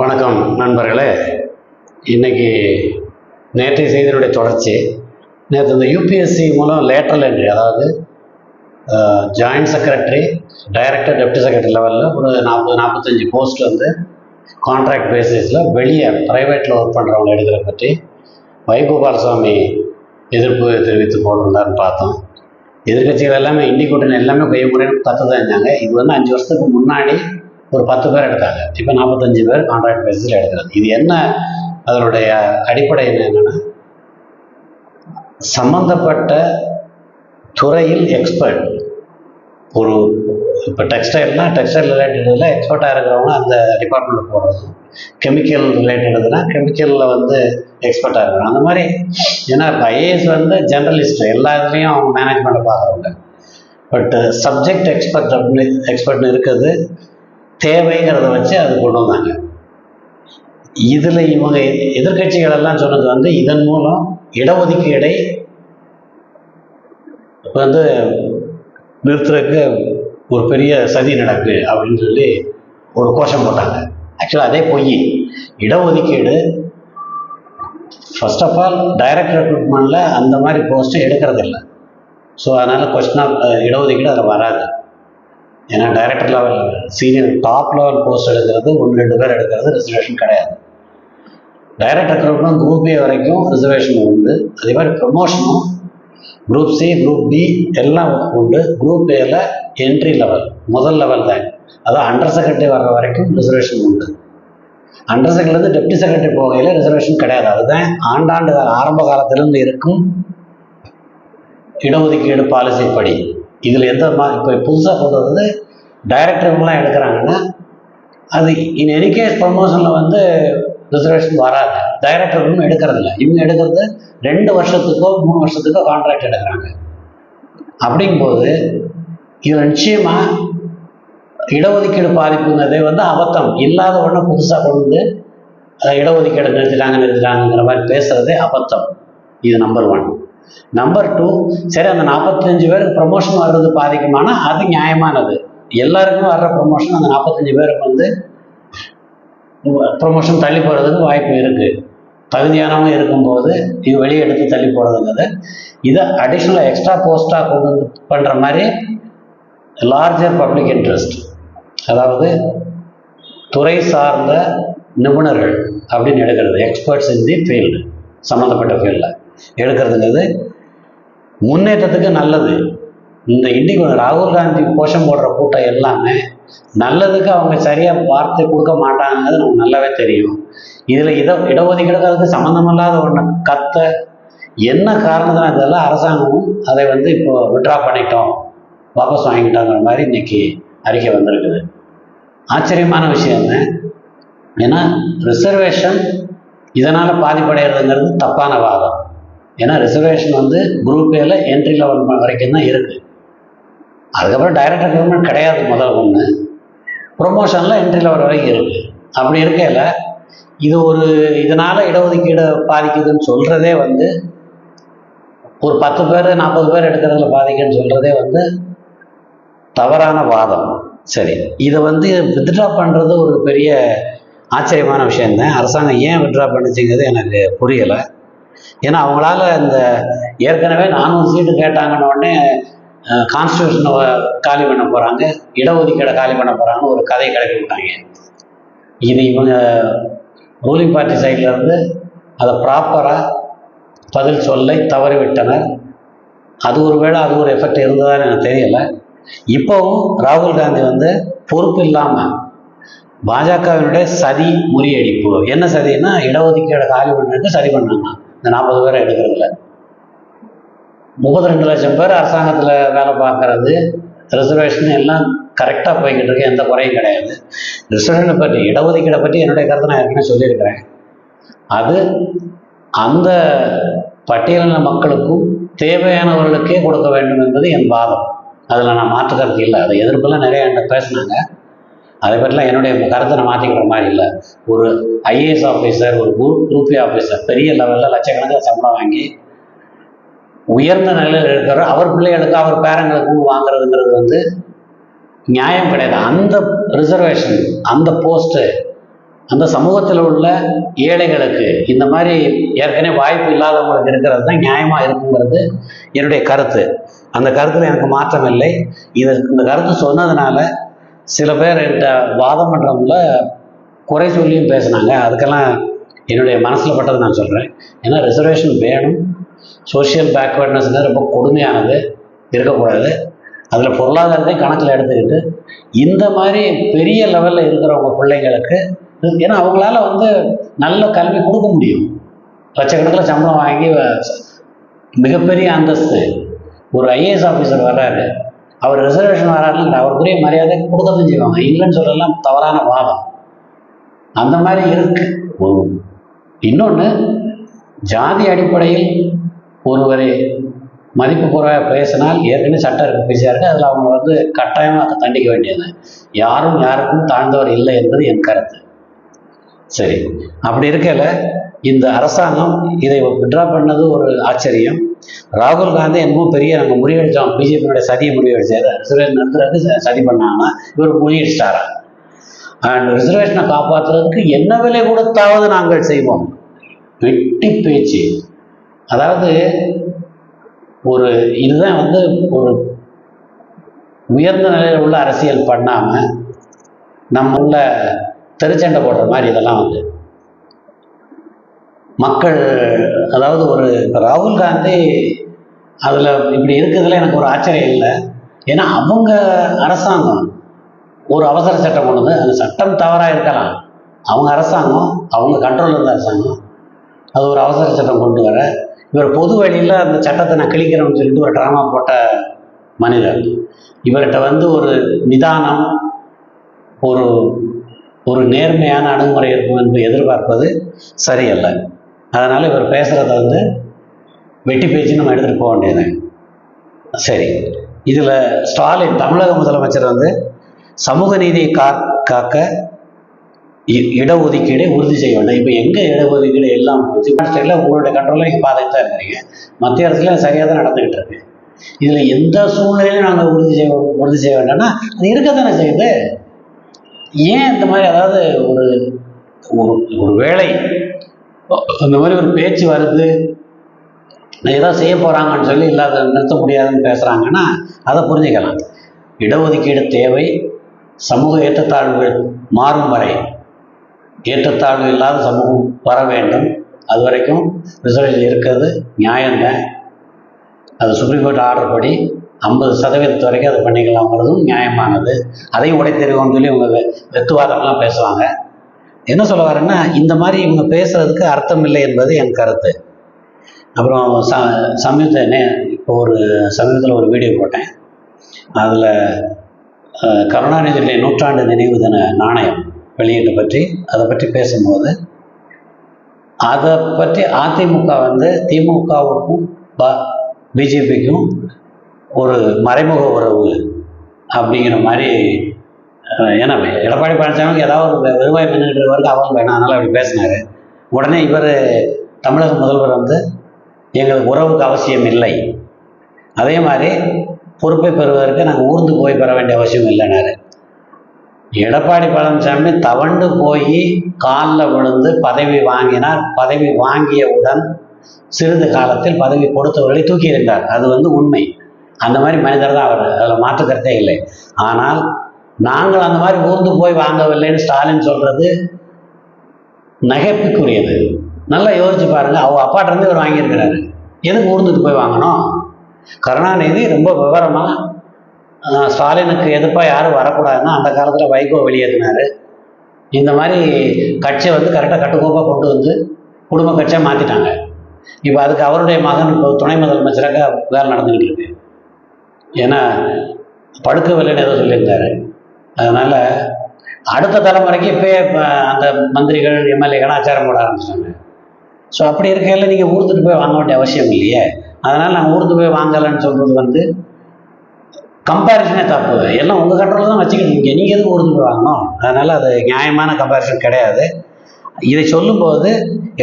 வணக்கம் நண்பர்களே. இன்னைக்கு நேற்றைய செய்தியினுடைய தொடர்ச்சி. நேற்று இந்த யூபிஎஸ்சி மூலம் லேட்டரல் என்ட்ரி அதாவது joint secretary director deputy secretary லெவலில் ஒரு நாற்பது நாற்பத்தஞ்சு போஸ்ட் வந்து கான்ட்ராக்ட் பேசிஸில் வெளியே ப்ரைவேட்டில் ஒர்க் பண்ணுறவங்க எடுக்கிற பற்றி வைகோபாலசாமி எதிர்ப்பு தெரிவித்து போட்டிருந்தாருன்னு பார்த்தோம். எதிர்கட்சிகள் எல்லாமே இந்தி கூட்டணி எல்லாமே கைமுறைன்னு தத்து தான் இருந்தாங்க இது வந்து அஞ்சு வருஷத்துக்கு முன்னாடி ஒரு பத்து பேர் எடுத்தாங்க. இப்போ நாற்பத்தஞ்சு பேர் கான்ட்ராக்ட் பேசிஸில் எடுக்கிறது இது என்ன அதனுடைய அடிப்படை என்னென்னா சம்மந்தப்பட்ட துறையில் எக்ஸ்பர்ட் ஒரு இப்போ டெக்ஸ்டைல்னா டெக்ஸ்டைல் ரிலேட்டடில் எக்ஸ்பர்ட்டாக இருக்கிறவங்க அந்த டிபார்ட்மெண்ட்டில் போகிறது கெமிக்கல் ரிலேட்டடுனா கெமிக்கலில் வந்து எக்ஸ்பர்ட்டாக இருக்கிறாங்க அந்த மாதிரி ஏன்னா இப்போ ஐஏஎஸ் வந்து ஜெர்னலிஸ்ட் எல்லா இதுலேயும் அவங்க மேனேஜ்மெண்ட்டை பார்க்குறவங்க. பட் சப்ஜெக்ட் எக்ஸ்பர்ட் அப்படின்னு எக்ஸ்பர்ட்னு இருக்குது தேவைங்கிறத வச்சு அது கொண்டு வந்தாங்க. இதில் இவங்க எதிர்கட்சிகள் எல்லாம் சொன்னது வந்து இதன் மூலம் இடஒதுக்கீடை வந்து நிறுத்துறதுக்கு ஒரு பெரிய சதி நடக்கு அப்படின்னு சொல்லி ஒரு கோஷம் போட்டாங்க. ஆக்சுவலாக அதே பொய். இடஒதுக்கீடு ஃபர்ஸ்ட் ஆஃப் ஆல் டைரக்ட் ரெக்ரூட்மெண்ட்டில் அந்த மாதிரி போஸ்ட்டு எடுக்கிறது இல்லை ஸோ அதனால் கொஸ்டின் ஆஃப் இடஒதுக்கீடு அதில் வராது. ஏன்னா director level senior top level post எடுக்கிறது ஒன்று ரெண்டு பேர் எடுக்கிறது ரிசர்வேஷன் கிடையாது. டைரக்டர் ரெக்ரூட்மெண்ட் குரூப் ஏ வரைக்கும் ரிசர்வேஷன் உண்டு. அதே மாதிரி ப்ரொமோஷனும் குரூப் சி குரூப் பி எல்லாம் உண்டு. குரூப் ஏல என்ட்ரி லெவல் முதல் லெவல் தான். அதான் அண்டர் செக்ரட்டரி வர்ற வரைக்கும் ரிசர்வேஷன் உண்டு. அண்டர் செக்ரட்டரிலேருந்து டெப்டி செக்ரட்டரி போகையில் ரிசர்வேஷன் கிடையாது. அதுதான் ஆண்டாண்டு ஆரம்ப காலத்திலிருந்து இருக்கும் இடஒதுக்கீடு பாலிசி படி. இதில் எந்த மா இப்போ புதுசாக கொண்டு வந்து டைரக்டர் இவங்களாம் எடுக்கிறாங்கன்னா அது இன் எனி கேஸ் ப்ரொமோஷனில் வந்து ரிசர்வேஷன் வராது. டைரக்டர்களும் எடுக்கிறதில்ல. இவங்க எடுக்கிறது ரெண்டு வருஷத்துக்கோ மூணு வருஷத்துக்கோ கான்ட்ராக்ட் எடுக்கிறாங்க. அப்படிங்கும்போது இதில் நிச்சயமாக இடஒதுக்கீடு பாதிப்புங்கிறதே வந்து அபத்தம். இல்லாத ஒன்று புதுசாக கொண்டு வந்து அஹ், இடஒதுக்கீடு நிறுத்திட்டாங்க நிறுத்திட்டாங்கிற மாதிரி பேசுகிறதே அபத்தம். இது நம்பர் ஒன் நம்பர் டூ சரி அந்த நாற்பத்தஞ்சு பேருக்கு ப்ரமோஷன் வர்றது பாதிக்குமானா அது நியாயமானது. எல்லாருக்கும் வர்ற ப்ரமோஷன் அந்த நாற்பத்தஞ்சு பேருக்கு வந்து ப்ரொமோஷன் தள்ளி போகிறதுக்கு வாய்ப்பு இருக்குது தகுதியானவங்க இருக்கும்போது இது வெளியே எடுத்து தள்ளி போடுறதுங்கிறது இதை அடிஷ்னலாக எக்ஸ்ட்ரா போஸ்ட்டாக கொண்டு வந்து பண்ணுற மாதிரி லார்ஜர் பப்ளிக் இன்ட்ரெஸ்ட் அதாவது துறை சார்ந்த நிபுணர்கள் அப்படின்னு எடுக்கிறது எக்ஸ்பர்ட்ஸ் இன் தி ஃபீல்டு சம்மந்தப்பட்ட ஃபீல்டில் எடுக்கிறதுங்கிறது முன்னேற்றத்துக்கு நல்லது. இந்த இன்னைக்கு ராகுல் காந்தி கோஷம் போடுற கூட்டம் எல்லாமே நல்லதுக்கு அவங்க சரியாக பார்த்து கொடுக்க மாட்டாங்கிறது நமக்கு நல்லாவே தெரியும். இதில் இட இடஒதுக்கீடுகளுக்கு சம்மந்தமில்லாத ஒன்று கத்த என்ன காரணத்தினா இதெல்லாம் அரசாங்கமும் அதை வந்து இப்போ விட்ரா பண்ணிட்டோம் வாபஸ் வாங்கிட்டாங்கிற மாதிரி இன்னைக்கு அறிக்கை வந்திருக்குது. ஆச்சரியமான விஷயம் என்ன? ஏன்னா ரிசர்வேஷன் இதனால் பாதிப்படைகிறதுங்கிறது தப்பான வாதம். ஏன்னா ரிசர்வேஷன் வந்து குரூப் ஏல என்ட்ரி லெவல் வரைக்கும் தான் இருக்குது அதுக்கப்புறம் டைரக்டர் கவர்மெண்ட் கிடையாது முதல் ஒன்று ப்ரொமோஷனில் என்ட்ரி லெவல் வரைக்கும் இருக்குது அப்படி இருக்கையில் இது ஒரு இதனால் இடஒதுக்கீடு பாதிக்குதுன்னு சொல்கிறதே வந்து ஒரு பத்து பேர் நாற்பது பேர் எடுக்கிறதுல பாதிக்குன்னு சொல்கிறதே வந்து தவறான வாதம். சரி இதை வந்து வித்ட்ரா பண்ணுறது ஒரு பெரிய ஆச்சரியமான விஷயம்தான். அரசாங்கம் ஏன் வித்ட்ரா பண்ணுச்சுங்கிறது எனக்கு புரியலை. ஏன்னா அவங்களால இந்த ஏற்கனவே நானூறு சீட்டு கேட்டாங்கன்னு உடனே கான்ஸ்டியூஷனை காலி பண்ண போகிறாங்க இடஒதுக்கீடை காலி பண்ண போகிறாங்கன்னு ஒரு கதை கிளப்பி விட்டாங்க. இது இவங்க ரூலிங் பார்ட்டி சைடில் இருந்து அதை ப்ராப்பராக பதில் சொல்லை தவறிவிட்டனர் அது ஒரு வேளை அது ஒரு எஃபெக்ட் இருந்ததான்னு எனக்கு தெரியல. இப்போவும் ராகுல் காந்தி வந்து பொறுப்பு இல்லாமல் பாஜகவினுடைய சதி முறியடிப்பு. என்ன சதின்னா இடஒதுக்கீடு காலி பண்ணுறதுக்கு சரி பண்ணாங்க. இந்த நாற்பது பேரை எடுக்கிறதுல முப்பத்தி ரெண்டு லட்சம் பேர் அரசாங்கத்தில் வேலை பார்க்கறது ரிசர்வேஷன் எல்லாம் கரெக்டாக போய்கிட்டு இருக்கு எந்த குறையும் கிடையாது. ரிசர்வேஷனை பற்றி இடஒதுக்கீடை பற்றி என்னுடைய கருத்தை நான் ஏற்கனவே சொல்லியிருக்கிறேன். அது அந்த பட்டியலின மக்களுக்கும் தேவையானவர்களுக்கே கொடுக்க வேண்டும் என்பது என் வாதம். அதில் நான் மாற்று கருத்து இல்லை. அது எதிர்ப்பெல்லாம் நிறைய என்கிட்ட பேசினாங்க. அதை பற்றிலாம் என்னுடைய கருத்தை நான் மாற்றிக்கிற மாதிரி இல்லை. ஒரு ஐஏஎஸ் ஆஃபீஸர் ஒரு குரூப் குரூப் ஆஃபீஸர் பெரிய லெவலில் லட்சக்கணக்கில் சம்பளம் வாங்கி உயர்ந்த நிலையில் இருக்கிற அவர் பிள்ளைகளுக்கு அவர் பேரங்களுக்கும் வாங்குறதுங்கிறது வந்து நியாயம் கிடையாது. அந்த ரிசர்வேஷன் அந்த போஸ்ட்டு அந்த சமூகத்தில் உள்ள ஏழைகளுக்கு இந்த மாதிரி ஏற்கனவே வாய்ப்பு இல்லாதவங்களுக்கு இருக்கிறது தான் நியாயமாக இருக்குங்கிறது என்னுடைய கருத்து. அந்த கருத்தில் எனக்கு மாற்றம் இல்லை. இது இந்த கருத்து சொன்னதுனால சில பேர் என்கிட்ட வாதம் பண்ணுறவங்கள குறை சொல்லியும் பேசுனாங்க. அதுக்கெல்லாம் என்னுடைய மனசில் பட்டது நான் சொல்கிறேன் ஏன்னா ரிசர்வேஷன் வேணும். சோஷியல் பேக்வேர்ட்னஸ்ங்கிறது ரொம்ப கொடுமையானது. இருக்கக்கூடாது. அதில் பொருளாதாரத்தை கணக்கில் எடுத்துக்கிட்டு இந்த மாதிரி பெரிய லெவலில் இருக்கிறவங்க பிள்ளைங்களுக்கு ஏன்னா அவங்களால வந்து நல்ல கல்வி கொடுக்க முடியும். லட்சக்கணக்கில் சம்பளம் வாங்கி வ- மிகப்பெரிய அந்தஸ்து. ஒரு ஐஏஎஸ் ஆஃபீஸர் வர்றாரு. அவர் ரிசர்வேஷன் வராருன்னு அவருக்குரிய மரியாதை கொடுக்கத்தான் செய்வாங்க. இல்லைன்னு சொல்லலாம் தவறான வாதம். அந்த மாதிரி இருக்கு. இன்னொன்று ஜாதி அடிப்படையில் ஒருவரை மதிப்பு குறைவாக பேசினால் ஏற்கனவே சட்டம் இருக்கு பேசியா அதில் அவங்க வந்து கட்டாயமாக தண்டிக்க வேண்டியது யாரும் யாருக்கும் தாழ்ந்தவர் இல்லை என்பது என் கருத்து. சரி. அப்படி இருக்கல இந்த அரசாங்கம் இதை விட்ரா பண்ணது ஒரு ஆச்சரியம். ராகுல் காந்தி என்னமோ பெரிய நாங்கள் முறியடித்தோம் பிஜேபியோட சதியை முறியடிச்சாரு. ரிசர்வேஷன் நடத்துறதுக்கு சதி பண்ணாங்கன்னா இவர் முறியடிச்சிட்டாரா? அண்ட் ரிசர்வேஷனை காப்பாற்றுறதுக்கு என்ன விலை கொடுத்தாவது நாங்கள் செய்வோம்? வெட்டி பேச்சு. அதாவது ஒரு இதுதான் வந்து ஒரு உயர்ந்த நிலையில் உள்ள அரசியல் பண்ணாமல் நம்ம உள்ள தெருச்சண்டை போடுற மாதிரி இதெல்லாம் வந்து. மக்கள் அதாவது ஒரு இப்போ ராகுல் காந்தி அதில் இப்படி இருக்கிறதுல எனக்கு ஒரு ஆச்சரியம் இல்லை. ஏன்னா அவங்க அரசாங்கம் ஒரு அவசர சட்டம் கொண்டு வந்து அந்த சட்டம் தவறாக இருக்கலாம். அவங்க அரசாங்கம் அவங்க கண்ட்ரோலில் இருந்த அரசாங்கம் அது ஒரு அவசர சட்டம் கொண்டு வர இவர் பொது வழியில் அந்த சட்டத்தை நான் கிழிக்கிறேன்னு சொல்லிட்டு ஒரு ட்ராமா போட்ட மனிதர். இவர்கிட்ட வந்து ஒரு நிதானம் ஒரு ஒரு நேர்மையான அணுகுமுறை இருக்கும் என்று எதிர்பார்ப்பது சரியல்ல. அதனால் இவர் பேசுகிறத வந்து வெட்டி பேச்சு நம்ம எடுத்துகிட்டு போக வேண்டியது சரி. இதில் ஸ்டாலின் தமிழக முதலமைச்சர் வந்து சமூக நீதியை கா காக்க இ- இடஒதுக்கீடை உறுதி செய்ய வேண்டும். இப்போ எங்கே இடஒதுக்கீடு எல்லாம் போச்சு ஸ்டேட்டில் உங்களுடைய கண்ட்ரோலில் நீங்கள் பார்த்துட்டு தான் இருக்கிறீங்க மத்திய அரசுல சரியாக தான் நடந்துக்கிட்டு இருக்கு. இதில் எந்த சூழ்நிலையிலும் நாங்கள் உறுதி செய்ய உறுதி செய்ய வேண்டாம்னா அது இருக்க தானே செய்யுது? ஏன் இந்த மாதிரி அதாவது ஒரு ஒரு ஒரு வேலை அந்த மாதிரி ஒரு பேச்சு வருது. ஏதோ செய்ய போகிறாங்கன்னு சொல்லி இல்லாத நிறுத்த முடியாதுன்னு பேசுகிறாங்கன்னா அதை புரிஞ்சுக்கலாம். இடஒதுக்கீடு தேவை. சமூக ஏற்றத்தாழ்வுகள் மாறும் வரை ஏற்றத்தாழ்வு இல்லாத சமூகம் வர வேண்டும். அது வரைக்கும் ரிசர்வேஷன் இருக்கிறது. நியாயம்தான் அது சுப்ரீம் கோர்ட் ஆர்டர் படி ஐம்பது சதவீதத்து வரைக்கும் அதை பண்ணிக்கலாம்ங்கிறதும் நியாயமானது. அதையும் உடைத்தெறிவோம்னு சொல்லி இவங்க வெத்துவாதம்லாம் பேசுவாங்க. என்ன சொல்ல வரேன்னா இந்த மாதிரி இவங்க பேசுறதுக்கு அர்த்தம் இல்லை என்பது என் கருத்து. அப்புறம் ச சமீப நே இப்போ ஒரு சமீபத்தில் ஒரு வீடியோ போட்டேன். அதில் கருணாநிதியுடைய நூற்றாண்டு நினைவு தின நாணயம் வெளியீட்டை பற்றி அதை பற்றி பேசும்போது அதை பற்றி அதிமுக வந்து திமுகவுக்கும் ப பிஜேபிக்கும் ஒரு மறைமுக உறவு அப்படிங்கிற மாதிரி ஏன்னா எடப்பாடி பழனிசாமிக்கு ஏதாவது ஒரு வருவாய் மின்னிட்டு அவங்க வேணாம். அதனால் அப்படி பேசினார். உடனே இவர் தமிழக முதல்வர் வந்து எங்களுக்கு உறவுக்கு அவசியம் இல்லை. அதே மாதிரி பொறுப்பை பெறுவதற்கு நாங்கள் ஊர்ந்து போய் பெற வேண்டிய அவசியம் இல்லைனாரு எடப்பாடி பழனிசாமி தவண்டு போய் காலில் விழுந்து பதவி வாங்கினார். பதவி வாங்கியவுடன் சிறிது காலத்தில் பதவி கொடுத்தவர்களை தூக்கி அது வந்து உண்மை. அந்த மாதிரி மனிதர் தான் அவர். அதில் மாற்று கருத்தே இல்லை. ஆனால் நாங்கள் அந்த மாதிரி ஊர்ந்து போய் வாங்கவில்லைன்னு ஸ்டாலின் சொல்கிறது நகைப்புக்குரியது. நல்லா யோசிச்சு பாருங்க அவங்க அப்பாட்டிருந்து இவர் வாங்கியிருக்கிறாரு. எதுக்கு ஊர்ந்துட்டு போய் வாங்கணும்? கருணாநிதி ரொம்ப விவரமாக ஸ்டாலினுக்கு எதிர்ப்பாக யாரும் வரக்கூடாதுன்னா அந்த காலத்தில் வைகோ வெளியேறினார். இந்த மாதிரி கட்சியை வந்து கரெக்டாக கட்டுக்கோப்பாக கொண்டு வந்து குடும்ப கட்சியாக மாற்றிட்டாங்க இப்போ அதுக்கு அவருடைய மகன் இப்போ துணை முதலமைச்சராக வேலை நடந்துக்கிட்டு இருக்கு. ஏன்னா படுக்கவில்லைன்னு ஏதோ சொல்லியிருந்தாரு. அதனால் அடுத்த தலைமுறைக்கு இப்போயே அந்த மந்திரிகள் எம்எல்ஏகள் ஆச்சாரம் போட ஆரம்பிச்சிட்டாங்க. ஸோ அப்படி இருக்கையில் நீங்கள் ஊர்ந்துட்டு போய் வாங்க வேண்டிய அவசியம் இல்லையே? அதனால் நான் ஊர்ந்து போய் வாங்கலைன்னு சொல்கிறது வந்து கம்பேரிசனே தப்பு. எல்லாம் உங்கள் கண்ட்ரோலில் தான் வச்சுக்கிட்டு இருக்கீங்க. நீங்கள் எதுவும் ஊர்ந்து போய் வாங்கணும்? அதனால் அது நியாயமான கம்பேரிசன் கிடையாது. இதை சொல்லும்போது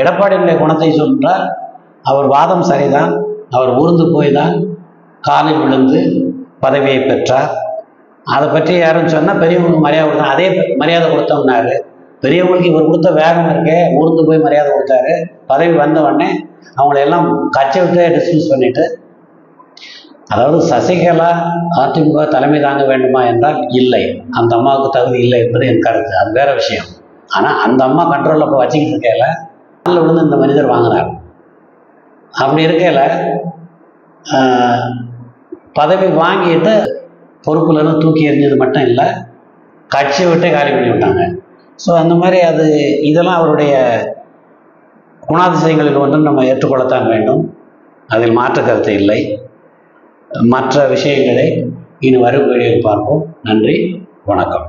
எடப்பாடியுடைய குணத்தை சொன்னால் அவர் வாதம் சரிதான். அவர் ஊர்ந்து போய் தான் காலில் விழுந்து பதவியை பெற்றார். அதை பற்றி யாரும் சொன்னால் பெரியவங்களுக்கு மரியாதை கொடுத்தா அதே மரியாதை கொடுத்தோம்னாரு பெரியவங்களுக்கு இவர் கொடுத்த வேகம் இருக்கே ஊர்ந்து போய் மரியாதை கொடுத்தாரு. பதவி வந்த உடனே அவங்களை கச்சை விட்டு டிஸ்மிஸ் பண்ணிட்டு அதாவது சசிகலா அதிமுக தலைமை தாங்க வேண்டுமா என்றால் இல்லை. அந்த அம்மாவுக்கு தகுதி இல்லை என்பது என் கருத்து. அது வேற விஷயம். ஆனால் அந்த அம்மா கண்ட்ரோலில் இப்போ வச்சுக்கிட்டு இருக்கையில காலில் விழுந்து இந்த மனிதர் வாங்கினார் அப்படி இருக்கையில் பதவி வாங்கிட்டு பொறுப்புலலாம் தூக்கி எறிஞ்சது மட்டும் இல்லை கட்சியை விட்டே காலி பண்ணி விட்டாங்க. ஸோ அந்த மாதிரி அது இதெல்லாம் அவருடைய குணாதிசயங்களில் ஒன்று நம்ம ஏற்றுக்கொள்ளத்தான் வேண்டும். அதில் மாற்று கருத்து இல்லை. மற்ற விஷயங்களை இனி வரும் வீடியோவில் பார்ப்போம். நன்றி வணக்கம்.